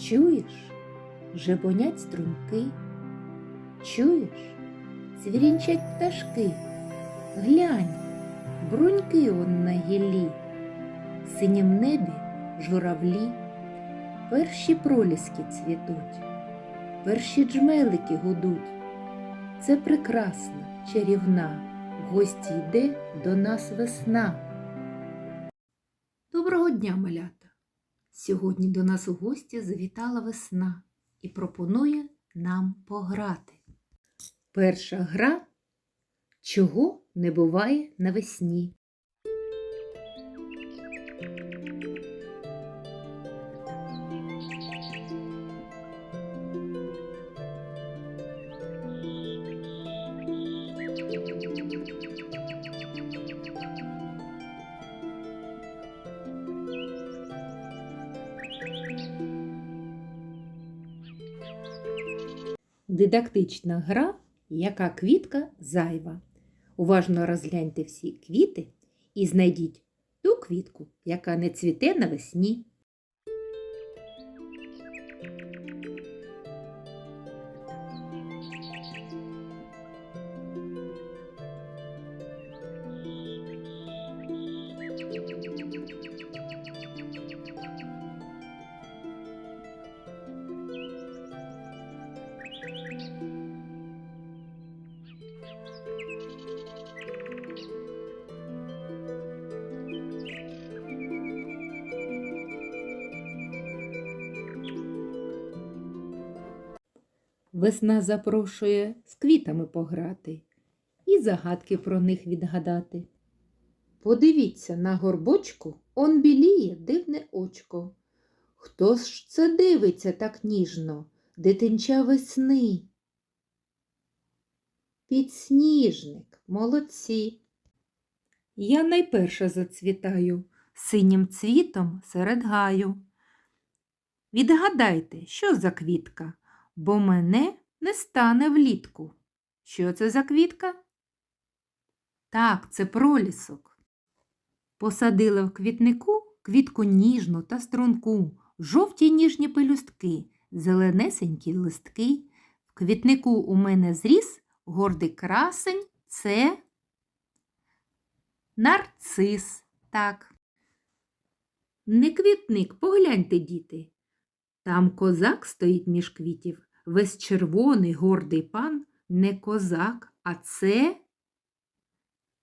Чуєш, жебонять струмки, чуєш, цвірінчать пташки. Глянь, бруньки он на гіллі, синім небі журавлі, перші проліски цвітуть, перші джмелики гудуть. Це прекрасна, чарівна, в гості йде до нас весна. Доброго дня, малята! Сьогодні до нас у гості завітала весна і пропонує нам пограти. Перша гра Чого не буває навесні. Дидактична гра, яка квітка зайва. Уважно розгляньте всі квіти і знайдіть ту квітку, яка не цвіте навесні. Весна запрошує з квітами пограти і загадки про них відгадати. Подивіться на горбочку, он біліє дивне очко. Хто ж це дивиться так ніжно, дитинча весни? Підсніжник, молодці. Я найперша зацвітаю синім цвітом серед гаю. Відгадайте, що за квітка? Бо мене не стане влітку. Що це за квітка? Так, це пролісок. Посадила в квітнику квітку ніжну та струнку, жовті ніжні пелюстки, зеленесенькі листки. В квітнику у мене зріс гордий красень це нарцис. Так. Не квітник, погляньте, діти. Там козак стоїть між квітів, весь червоний гордий пан не козак, а це.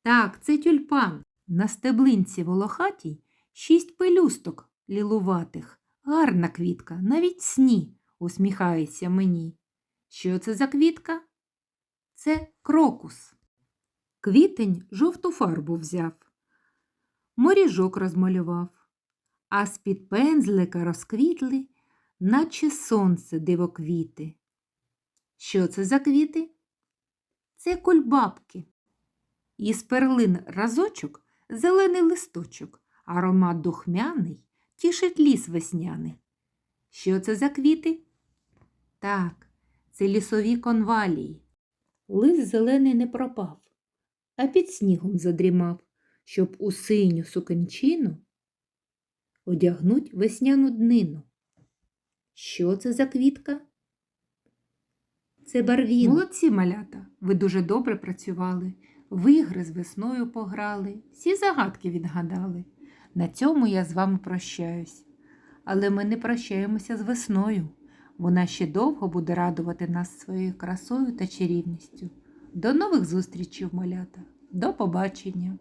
Так, це тюльпан. На стеблинці волохатій шість пелюсток лілуватих. Гарна квітка, навіть сні, усміхається мені. Що це за квітка? Це крокус. Квітень жовту фарбу взяв, моріжок розмалював, а з-під пензлика розквітли наче сонце дивоквіти. Що це за квіти? Це кульбабки. Із перлин разочок зелений листочок, аромат духмяний, тішить ліс весняний. Що це за квіти? Так, це лісові конвалії. Лист зелений не пропав, а під снігом задрімав, щоб у синю сукенчину одягнуть весняну днину. Що це за квітка? Це барвін. Молодці малята, ви дуже добре працювали. В ігри з весною пограли, всі загадки відгадали. На цьому я з вами прощаюсь. Але ми не прощаємося з весною. Вона ще довго буде радувати нас своєю красою та чарівністю. До нових зустрічей, малята. До побачення!